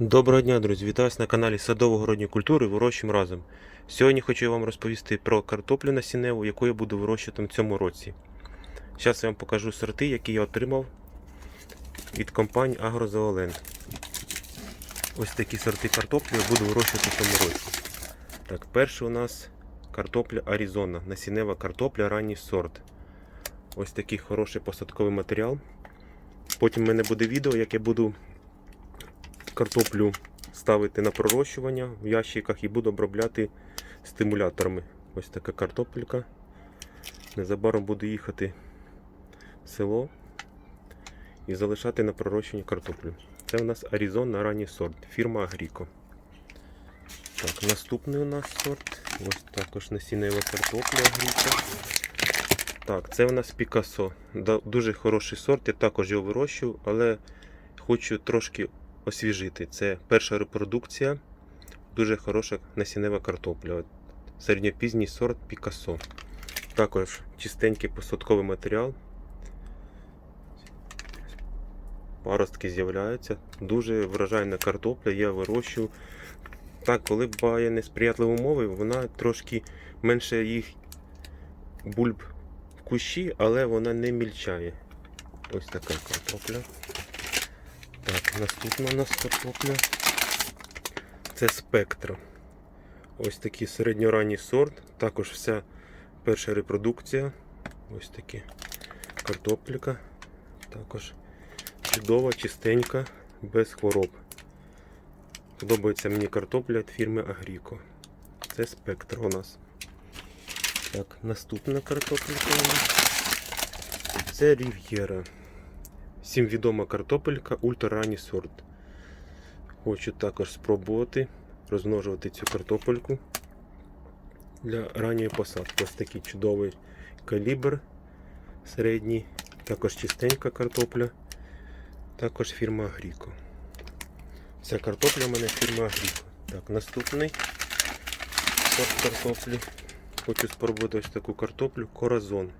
Доброго дня, друзі! Вітаю вас на каналі Садово-городні культури Вирощуємо разом. Сьогодні хочу вам розповісти про картоплю насінневу, яку я буду вирощувати в цьому році. Зараз я вам покажу сорти, які я отримав від компанії Агрозоолент. Ось такі сорти картоплі я буду вирощувати в цьому році. Так, перший у нас картопля Аризона, насіннева картопля, ранній сорт. Ось такий хороший посадковий матеріал. Потім в мене буде відео, як я буду картоплю ставити на пророщування в ящиках і буду обробляти стимуляторами. Ось така картопелька. Незабаром буду їхати в село і залишати на пророщенні картоплю. Це у нас Аризона ранній сорт, фірма Агріко. Так, наступний у нас сорт. Ось також насіннева картопля Агріко. Так, це у нас Пікасо. Дуже хороший сорт, я також його вирощую, але хочу трошки освіжити. Це перша репродукція, дуже хороша насіннева картопля. Середньопізній сорт Пікасо. Також чистенький посадковий матеріал. Паростки з'являються. Дуже вражайна картопля, я вирощую. Так, коли буває несприятливі умови, вона трошки менше їх бульб в кущі, але вона не мільчає. Ось така картопля. Так, наступна у нас картопля. Це спектра. Ось такий середньоранній сорт. Також вся перша репродукція. Ось такі картопелька. Також чудова, чистенька, без хвороб. Подобається мені картопля від фірми Агріко. Це спектр у нас. Так, наступна картопелька у нас. Це Рів'єра. Всім відома картопелька ультраранній сорт. Хочу також спробувати розмножувати цю картопельку для ранньої посадки. Ось такий чудовий калібр середній, також чистенька картопля, також фірма Агріко. Ця картопля в мене фірма Агріко. Так, наступний сорт картоплі. Хочу спробувати ось таку картоплю Коразон.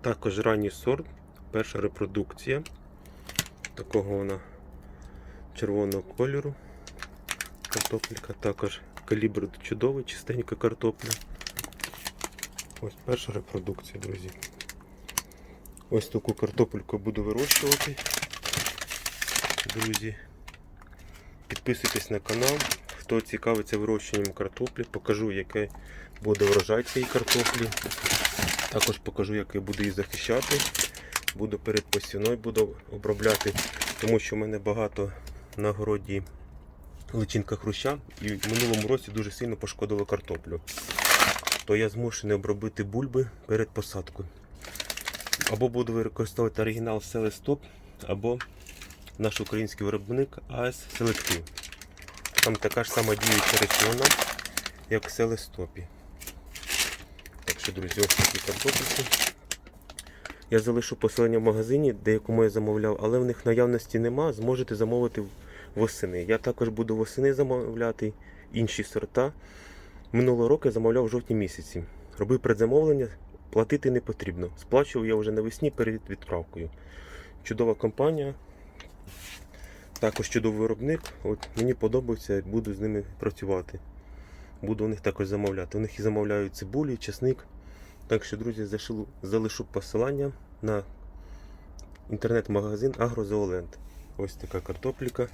Також ранній сорт, перша репродукція. Такого вона червоного кольору. Картопелька також калібр чудовий, чистенька картопля. Ось перша репродукція, друзі. Ось таку картопельку буду вирощувати. Друзі. Підписуйтесь на канал. Хто цікавиться вирощуванням картоплі, покажу, який буде врожай цієї картоплі. Також покажу, як я буду її захищати. Буду перед посівною буду обробляти, тому що в мене багато на городі личинка хруща і в минулому році дуже сильно пошкодило картоплю. То я змушений обробити бульби перед посадкою. Або буду використовувати оригінал Селестоп, або наш український виробник АС Селектив. Там така ж сама діюча речовина, як в Селестопі. Так що, друзі, ось такі картопельки. Я залишу посилання в магазині, де якому я замовляв, але в них наявності нема, зможете замовити восени. Я також буду восени замовляти інші сорта. Минулого року я замовляв в жовтні місяці. Робив предзамовлення, платити не потрібно. Сплачував я вже навесні перед відправкою. Чудова компанія. Також чудовий виробник. От мені подобається, буду з ними працювати. Буду у них також замовляти. У них і замовляють цибулі, чесник. Так що, друзі, залишу посилання на інтернет-магазин Агрозоолент. Ось така картопліка.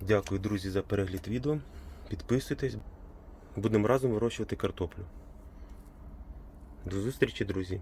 Дякую, друзі, за перегляд відео. Підписуйтесь. Будемо разом вирощувати картоплю. До зустрічі, друзі!